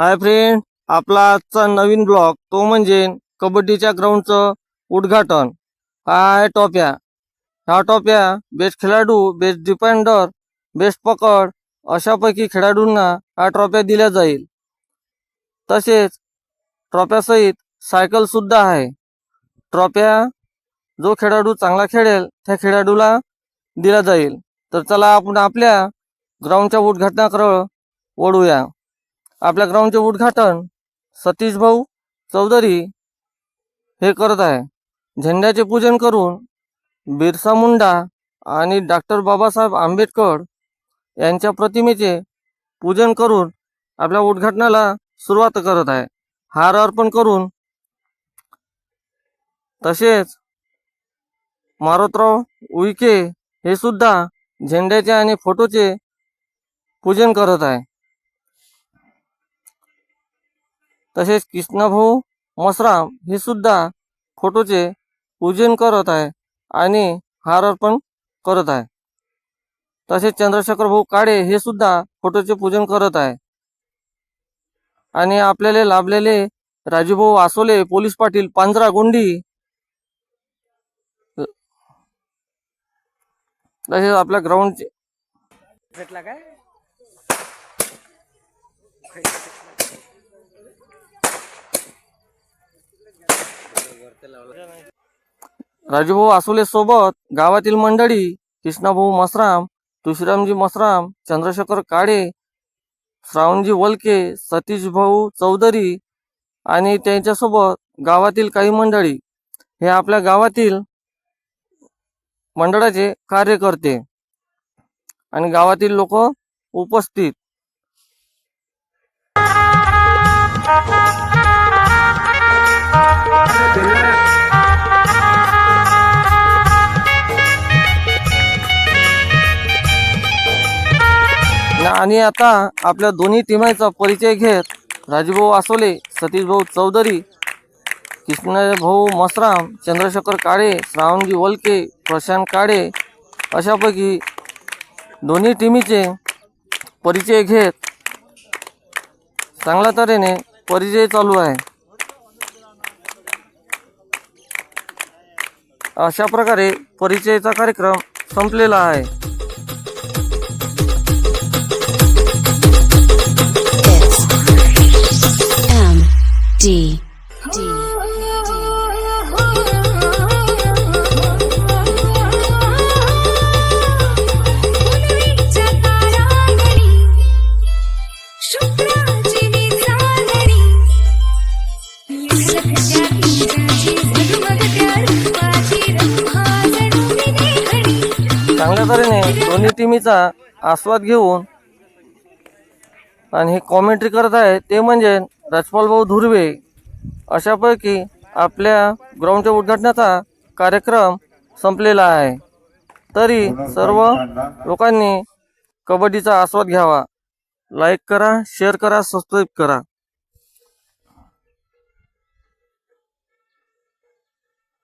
Hi friend आपला आजचा नवीन blog तो म्हणजे कबड्डीच्या ग्राउंडचं उद्घाटन. हा आहे ह्या टॉप्या बेस्ट खेळाडू बेस्ट डिफेंडर बेस्ट पकड अशापैकी खेळाडूंना हा ट्रॉफ्या दिल्या जाईल. तसेच ट्रॉफ्यासहित सायकलसुद्धा आहे. ट्रॉफ्या जो खेळाडू चांगला खेळेल त्या खेळाडूला दिला जाईल. तर चला आपण आपल्या ग्राउंडच्या उद्घाटनाकडं वळूया. आपल्या ग्राउंडचे उद्घाटन सतीश भाऊ चौधरी हे करत आहे. झेंड्याचे पूजन करून बिरसा मुंडा आणि डॉक्टर बाबासाहेब आंबेडकर यांच्या प्रतिमेचे पूजन करून आपल्या उद्घाटनाला सुरुवात करत आहे. हार अर्पण करून तसेच मारोतराव उईके हे सुद्धा झेंड्याचे आणि फोटोचे पूजन करत आहे. तसेच कृष्णभाऊ मसराम हे सुद्धा फोटोचे पूजन करत आहे आणि हार अर्पण करत आहे. तसेच चंद्रशेखर भाऊ काळे हे सुद्धा फोटोचे पूजन करत आहे. आणि आपल्याला लाभलेले राजूभाऊ आसोले पोलीस पाटील पांजरा गोंडी. तसेच आपल्या ग्राउंडचे भेटला काय? राजूभाऊ आसुले सोबत गावातील मंडळी कृष्णाभाऊ मसराम तुशरामजी मसराम चंद्रशेखर काळे श्रावणजी वलके सतीश भाऊ चौधरी आणि त्यांच्यासोबत गावातील काही मंडळी हे आपल्या गावातील मंडळाचे कार्यकर्ते आणि गावातील लोक उपस्थित. आणि आता आपल्या दोन्ही टीमांचा परिचय घेत राजभाऊ आसोले सतीशभाऊ चौधरी कृष्णभाऊ मसराम चंद्रशेखर काळे श्रावणजी वलके प्रशांत काळे अशापैकी दोन्ही टीमीचे परिचय घेत चांगल्या तऱ्हेने परिचय चालू आहे. अशा प्रकारे परिचयाचा कार्यक्रम संपलेला आहे. चांगल्या तऱ्हेने दोन्ही टीमीचा आस्वाद घेऊन. आणि हे कॉमेंट्री करत आहे ते म्हणजे राजपाल भाऊ धुर्वे. अशापैकी आपल्या ग्राउंडच्या उद्घाटनाचा कार्यक्रम संपलेला आहे. तरी सर्व लोकांनी कबड्डीचा आस्वाद घ्यावा. लाईक करा शेअर करा सबस्क्राईब करा.